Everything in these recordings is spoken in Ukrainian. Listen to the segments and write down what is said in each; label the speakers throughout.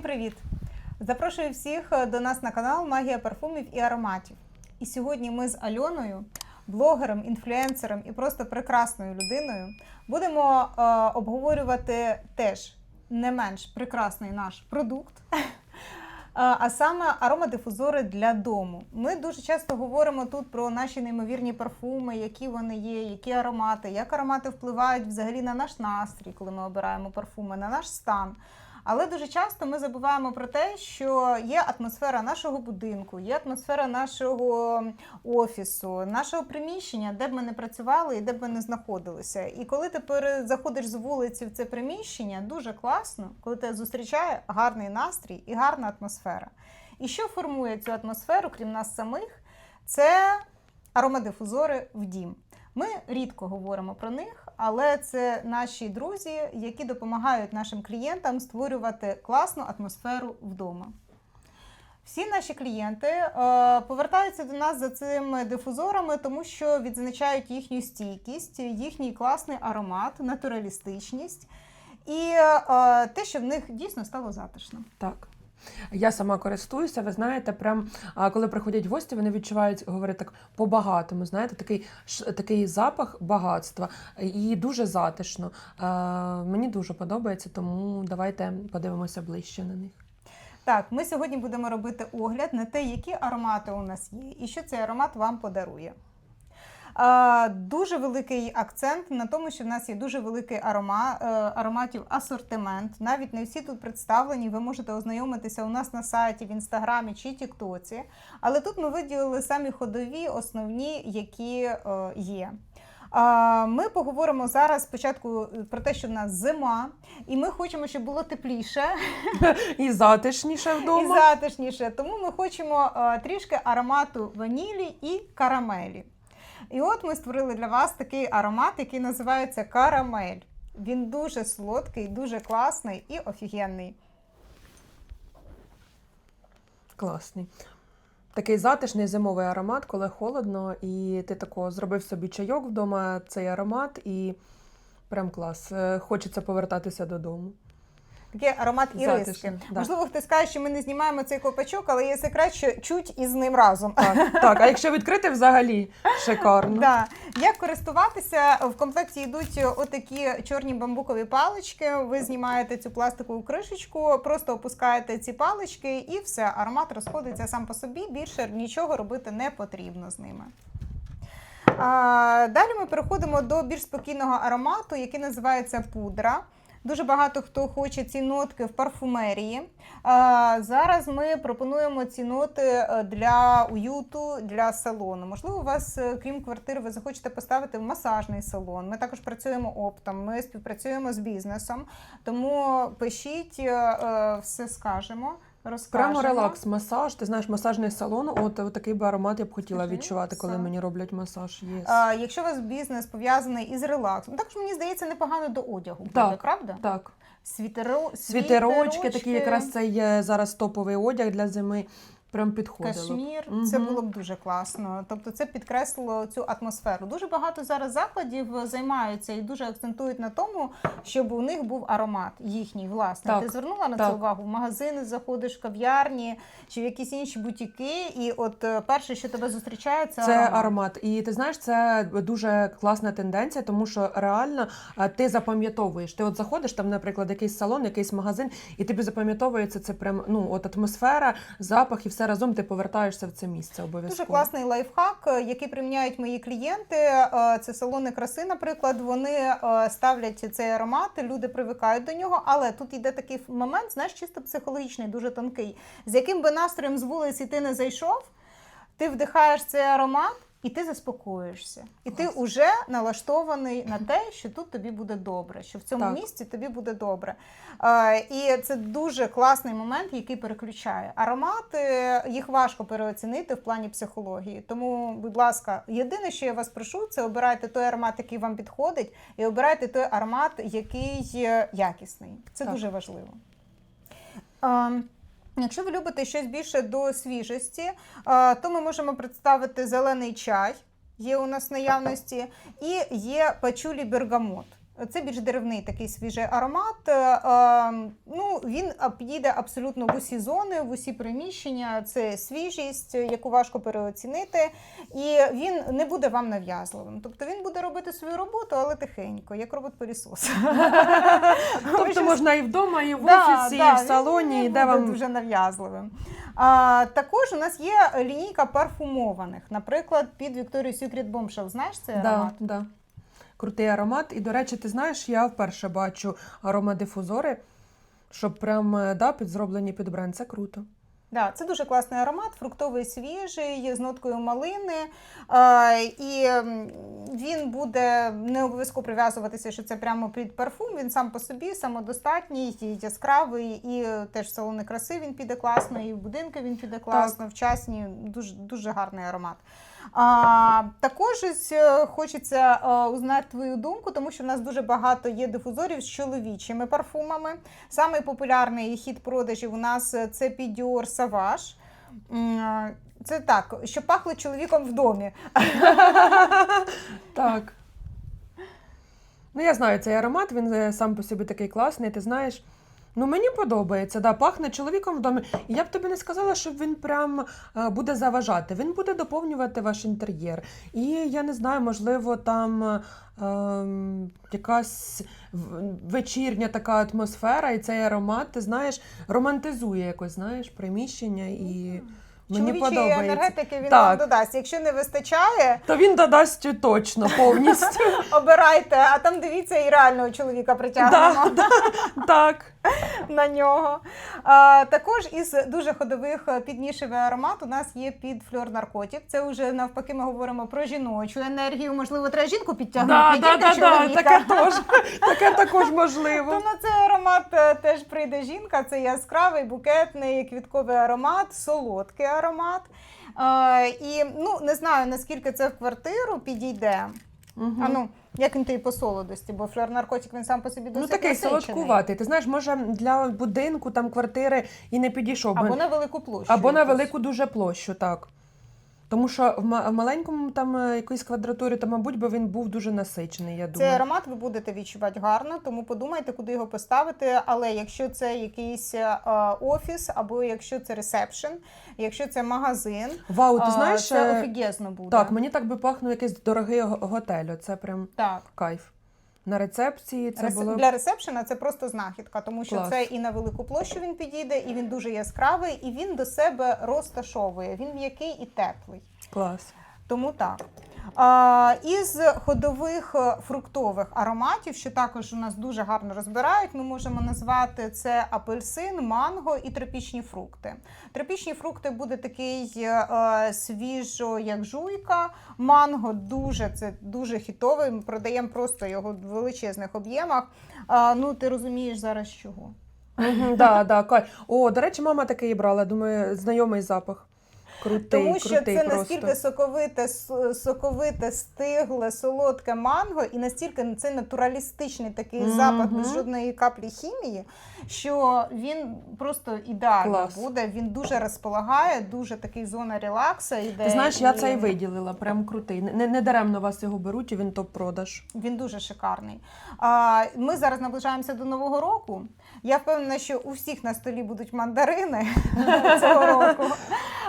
Speaker 1: Всім привіт! Запрошую всіх е, до нас на канал Магія парфумів і ароматів. І сьогодні ми з Альоною, блогером, інфлюенсером і просто прекрасною людиною, будемо е, обговорювати теж не менш прекрасний наш продукт. е, А саме аромадифузори для дому. Ми дуже часто говоримо тут про наші неймовірні парфуми, які вони є, які аромати, як аромати впливають взагалі на наш настрій, коли ми обираємо парфуми, на наш стан. Але дуже часто ми забуваємо про те, що є атмосфера нашого будинку, є атмосфера нашого офісу, нашого приміщення, де б ми не працювали і де б ми не знаходилися. І коли ти заходиш з вулиці в це приміщення, дуже класно, коли тебе зустрічає гарний настрій і гарна атмосфера. І що формує цю атмосферу, крім нас самих, це аромадифузори в дім. Ми рідко говоримо про них, але це наші друзі, які допомагають нашим клієнтам створювати класну атмосферу вдома. Всі наші клієнти е, повертаються до нас за цими дифузорами, тому що відзначають їхню стійкість, їхній класний аромат, натуралістичність і е, те, що в них дійсно стало затишно.
Speaker 2: Так. Я сама користуюся, ви знаєте, прям коли приходять гості, вони відчувають, говорять так по-багатому. Знаєте, такий такий запах багатства і дуже затишно. Мені дуже подобається, тому давайте подивимося ближче на них.
Speaker 1: Так, ми сьогодні будемо робити огляд на те, які аромати у нас є, і що цей аромат вам подарує. Дуже великий акцент на тому, що в нас є дуже великий арома, е, ароматів асортимент. Навіть не всі тут представлені. Ви можете ознайомитися у нас на сайті, в інстаграмі чи Тіктоці. Але тут ми виділили самі ходові, основні, які е, є. Ми поговоримо зараз спочатку про те, що в нас зима, і ми хочемо, щоб було тепліше.
Speaker 2: І затишніше
Speaker 1: І
Speaker 2: вдома.
Speaker 1: затишніше. Тому ми хочемо е, трішки аромату ванілі і карамелі. І от ми створили для вас такий аромат, який називається карамель. Він дуже солодкий, дуже класний і офігенний.
Speaker 2: Класний. Такий затишний зимовий аромат, коли холодно, і ти тако зробив собі чайок вдома, цей аромат, і прям клас. Е, Хочеться повертатися додому.
Speaker 1: Такий аромат іриски.
Speaker 2: Да.
Speaker 1: Можливо, хтось скаже, що ми не знімаємо цей копачок, але є секрет, що чуть із ним разом.
Speaker 2: Так, так, а якщо відкрити взагалі шикарно.
Speaker 1: Да. Як користуватися? В комплекті йдуть отакі чорні бамбукові палички. Ви знімаєте цю пластикову кришечку, просто опускаєте ці палички, і все, аромат розходиться сам по собі. Більше нічого робити не потрібно з ними. А, далі ми переходимо до більш спокійного аромату, який називається пудра. Дуже багато хто хоче ці нотки в парфумерії. А, зараз ми пропонуємо ці ноти е, для уюту, для салону. Можливо, у вас, е, крім квартири, ви захочете поставити в масажний салон. Ми також працюємо оптом, ми співпрацюємо з бізнесом. Тому пишіть, е, е, все скажемо. Розкажемо.
Speaker 2: Прямо релакс, масаж. Ти знаєш, масажний салон. От, от такий би аромат я б хотіла
Speaker 1: Скажи,
Speaker 2: відчувати, коли
Speaker 1: все.
Speaker 2: мені роблять масаж. Є.
Speaker 1: А, якщо у вас бізнес пов'язаний із релаксом, також мені здається непогано до одягу буде, правда?
Speaker 2: Так,
Speaker 1: Світеро...
Speaker 2: світерочки, такі якраз це є зараз топовий одяг для зими. Прям підходило.
Speaker 1: Кашмір,
Speaker 2: Мгм.
Speaker 1: це було б дуже класно. Тобто це підкреслило цю атмосферу. Дуже багато зараз закладів займаються і дуже акцентують на тому, щоб у них був аромат їхній власний.
Speaker 2: Так,
Speaker 1: Ти звернула на
Speaker 2: так.
Speaker 1: це увагу? В магазини заходиш, в кав'ярні чи в якісь інші бутіки, і от е, перше, що тебе зустрічає, це,
Speaker 2: Це
Speaker 1: аромат.
Speaker 2: аромат. І ти знаєш, це дуже класна тенденція, тому що реально ти запам'ятовуєш. Ти от заходиш там, наприклад, якийсь салон, якийсь магазин, і тобі запам'ятовується це прям ну от атмосфера, запах і все разом. Ти повертаєшся в це місце обов'язково.
Speaker 1: Дуже класний лайфхак, е, який приміняють мої клієнти. Е, Це салони краси, наприклад. Вони е, ставлять цей аромат, люди привикають до нього. Але тут йде такий момент, знаєш, чисто психологічний, дуже тонкий. З яким би настроєм з вулиці ти не зайшов, ти вдихаєш цей аромат. І ти заспокоюєшся, і ти вже налаштований на те, що тут тобі буде добре, що в цьому
Speaker 2: Так.
Speaker 1: місці тобі буде добре. І це дуже класний момент, який переключає. Аромати їх важко переоцінити в плані психології. Тому, будь ласка, єдине, що я вас прошу, це обирайте той аромат, який вам підходить, і обирайте той аромат, який е, якісний. Це
Speaker 2: Так.
Speaker 1: дуже важливо. Якщо ви любите щось більше до свіжості, е, то ми можемо представити зелений чай, є у нас наявності, і є пачулі бергамот. Це більш деревний такий свіжий аромат. Е, е, Ну, він а, підійде абсолютно в усі зони, в усі приміщення. Це свіжість, яку важко переоцінити, і він не буде вам нав'язливим. Тобто він буде робити свою роботу, але тихенько, як робот пилісос.
Speaker 2: Тобто можна і вдома, і в офісі, і в салоні, і де
Speaker 1: буде
Speaker 2: вам
Speaker 1: дуже нав'язливим. А, також у нас є лінійка парфумованих, наприклад, під Victoria's Secret Bombshell. Знаєш цей
Speaker 2: да,
Speaker 1: аромат?
Speaker 2: Крутий аромат. І, до речі, ти знаєш, я вперше бачу аромадифузори, щоб прям е, да, під зроблені під бренд. Це круто.
Speaker 1: Да, це дуже класний аромат, фруктовий свіжий, з ноткою малини. І він буде не обов'язково прив'язуватися, що це прямо під парфум. Він сам по собі самодостатній, і яскравий, і теж в салони краси він піде класно, і в будинки він піде класно, в частні дуже, дуже гарний аромат. А, також е, хочеться е, узнати твою думку, тому що в нас дуже багато є дифузорів з чоловічими парфумами. Самий популярний хід продажів у нас е, це Підіор Саваж. Це так, що пахло чоловіком в домі.
Speaker 2: Так. Ну, я знаю цей аромат, він е, сам по собі такий класний, ти знаєш. Ну, мені подобається, да, пахне чоловіком в домі. І я б тобі не сказала, що він прям е, буде заважати. Він буде доповнювати ваш інтер'єр. І я не знаю, можливо, там е, ем, якась вечірня така атмосфера, і цей аромат, ти знаєш, романтизує якось, знаєш, приміщення і мені
Speaker 1: Чоловічої енергетики він
Speaker 2: Так.
Speaker 1: вам додасть. Якщо не вистачає,
Speaker 2: То він додасть точно повністю.
Speaker 1: обирайте, а там дивіться і реального чоловіка притягнемо.
Speaker 2: Да, так.
Speaker 1: на нього. А, також із дуже ходових е, піднішевий аромат у нас є під фльор наркотик. Це вже навпаки ми говоримо про жіночу енергію. Можливо, треба жінку підтягнути.
Speaker 2: Да, да, да, да,
Speaker 1: чоловіка.
Speaker 2: таке теж, таке також
Speaker 1: То
Speaker 2: можливо.
Speaker 1: на цей аромат е, теж прийде жінка. Це яскравий, букетний, квітковий аромат, солодкий аромат. Е, і ну не знаю наскільки це в квартиру підійде.
Speaker 2: Мгм.
Speaker 1: А ну як він тобі по солодості, бо флер наркотик він сам по собі
Speaker 2: Ну такий
Speaker 1: насичений.
Speaker 2: солодкуватий. Ти знаєш, може для будинку, там квартири і не підійшов би.
Speaker 1: Або на велику площу.
Speaker 2: Або на
Speaker 1: якусь.
Speaker 2: велику дуже площу, так. Тому що в ма- в маленькому там е, якоїсь квадратурі, то, мабуть, би він був дуже насичений, я
Speaker 1: Цей
Speaker 2: думаю.
Speaker 1: аромат ви будете відчувати гарно, тому подумайте, куди його поставити. Але якщо це якийсь е, офіс, або якщо це ресепшн, якщо це магазин,
Speaker 2: Вау, ти
Speaker 1: а,
Speaker 2: знаєш,
Speaker 1: це
Speaker 2: е,
Speaker 1: офігезно буде.
Speaker 2: так, мені так би пахнув якийсь дорогий го- готель. Це прям
Speaker 1: Так.
Speaker 2: кайф. На рецепції це
Speaker 1: Рес-
Speaker 2: було.
Speaker 1: Для ресепшена це просто знахідка, тому що
Speaker 2: Клас.
Speaker 1: це і на велику площу він підійде, і він дуже яскравий, і він до себе розташовує. Він м'який і теплий.
Speaker 2: Клас.
Speaker 1: Тому так. Із ходових е, фруктових ароматів, що також у нас дуже гарно розбирають, ми можемо назвати це апельсин, манго і тропічні фрукти. Тропічні фрукти буде такий е, свіжо, як жуйка. Манго дуже це дуже хітовий. Ми продаємо просто його в величезних об'ємах. Ну ти розумієш зараз чого.
Speaker 2: Да, да. О, до речі, мама такий брала. Думаю, знайомий запах. Крутий,
Speaker 1: Тому що
Speaker 2: крутий
Speaker 1: це
Speaker 2: просто.
Speaker 1: настільки соковите, соковите, стигле, солодке манго, і настільки це натуралістичний такий
Speaker 2: Мгм.
Speaker 1: запах без жодної каплі хімії, що він просто ідеально
Speaker 2: Клас.
Speaker 1: буде. Він дуже розполагає, дуже такий зона релакса. Іде,
Speaker 2: Ти знаєш, я
Speaker 1: і
Speaker 2: цей виділила, прям крутий. Не, не даремно вас його беруть, і він топ-продаж.
Speaker 1: Він дуже шикарний. А, ми зараз наближаємося до нового року. Я впевнена, що у всіх на столі будуть мандарини цього року.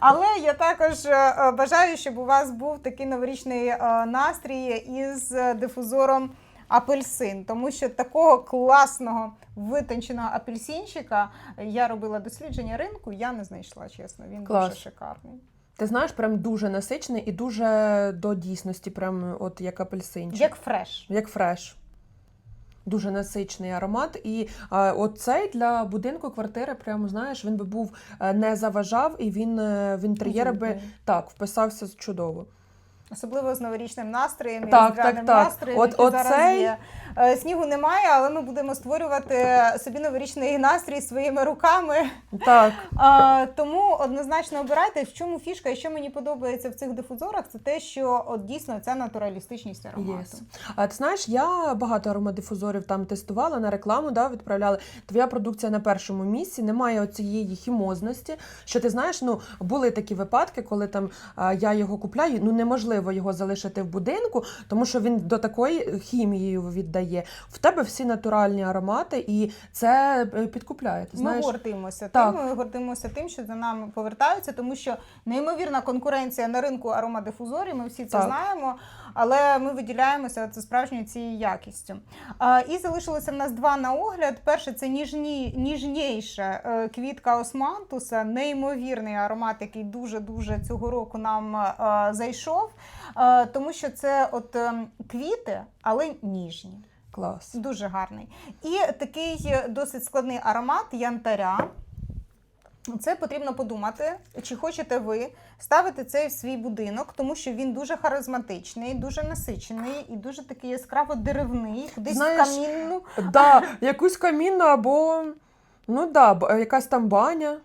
Speaker 1: Але я також е, бажаю, щоб у вас був такий новорічний е, настрій із е, дифузором апельсин, тому що такого класного витонченого апельсинчика я робила дослідження ринку, я не знайшла, чесно. Він
Speaker 2: Клас.
Speaker 1: дуже шикарний.
Speaker 2: Ти знаєш, прям дуже насичений і дуже до дійсності, прям от як апельсинчик.
Speaker 1: Як фреш.
Speaker 2: Як фреш. Дуже насичний аромат. І е, оцей для будинку квартири, прямо знаєш, він би був е, не заважав, і він е, в інтер'єр би так вписався чудово.
Speaker 1: Особливо з новорічним настроєм і
Speaker 2: Так, так, так.
Speaker 1: настроєм,
Speaker 2: От-
Speaker 1: який
Speaker 2: оцей-
Speaker 1: зараз є. Е, Снігу немає, але ми будемо створювати собі новорічний настрій своїми руками.
Speaker 2: Так.
Speaker 1: А, тому однозначно обирайте, в чому фішка і що мені подобається в цих дифузорах, це те, що от дійсно ця натуралістичність аромату.
Speaker 2: Yes. А ти знаєш, я багато аромадифузорів там тестувала на рекламу, да, відправляли. Твоя продукція на першому місці, немає оцієї хімозності. Що ти знаєш, ну були такі випадки, коли там я його купляю. Ну неможливо важливо його залишити в будинку, тому що він до такої хімії віддає. В тебе всі натуральні аромати, і це е, підкупляє. Ти
Speaker 1: Ми
Speaker 2: знаєш,
Speaker 1: гордимося
Speaker 2: Так.
Speaker 1: тим. Ми гордимося тим, що за нами повертаються, тому що неймовірна конкуренція на ринку аромадифузорів. Ми всі це
Speaker 2: Так.
Speaker 1: знаємо, але ми виділяємося це справжньою цією якістю. І залишилося в нас два на огляд. Перше це ніжні, ніжніша е, квітка османтуса, неймовірний аромат, який дуже дуже цього року нам е, зайшов, е, тому що це от квіти, але ніжні.
Speaker 2: клас.
Speaker 1: Дуже гарний. І такий досить складний аромат янтаря. Це потрібно подумати, чи хочете ви ставити цей в свій будинок, тому що він дуже харизматичний, дуже насичений і дуже такий яскраво деревний, кудись
Speaker 2: Знаєш,
Speaker 1: в камінну.
Speaker 2: Да, якусь камінну або ну да, якась там баня.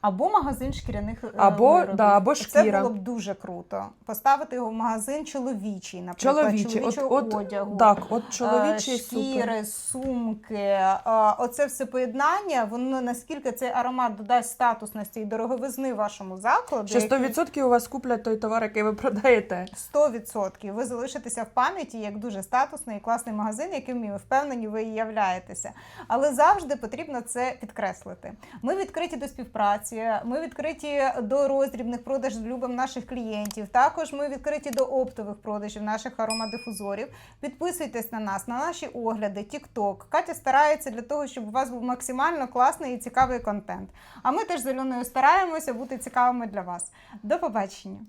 Speaker 1: Або магазин шкіряних е,
Speaker 2: Або,
Speaker 1: виробів.
Speaker 2: да, або
Speaker 1: Це було б дуже круто. Поставити його в магазин чоловічий, наприклад,
Speaker 2: Чоловічий,
Speaker 1: чоловічого
Speaker 2: от,
Speaker 1: одягу.
Speaker 2: так, от
Speaker 1: Е,
Speaker 2: чоловічий супер.
Speaker 1: шкіри, сумки, е, оце все поєднання, воно наскільки цей аромат додасть статусності і дороговизни вашому закладу.
Speaker 2: Що
Speaker 1: який
Speaker 2: 100% у вас куплять той товар, який ви продаєте.
Speaker 1: 100%. Ви залишитеся в пам'яті як дуже статусний і класний магазин, яким ми впевнені, ви і являєтеся. Але завжди потрібно це підкреслити. Ми відкриті до співпраці, ми відкриті до роздрібних продажів любим наших клієнтів. Також ми відкриті до оптових продажів наших аромадифузорів. Підписуйтесь на нас, на наші огляди, TikTok. Катя старається для того, щоб у вас був максимально класний і цікавий контент. А ми теж з Альоною стараємося бути цікавими для вас. До побачення!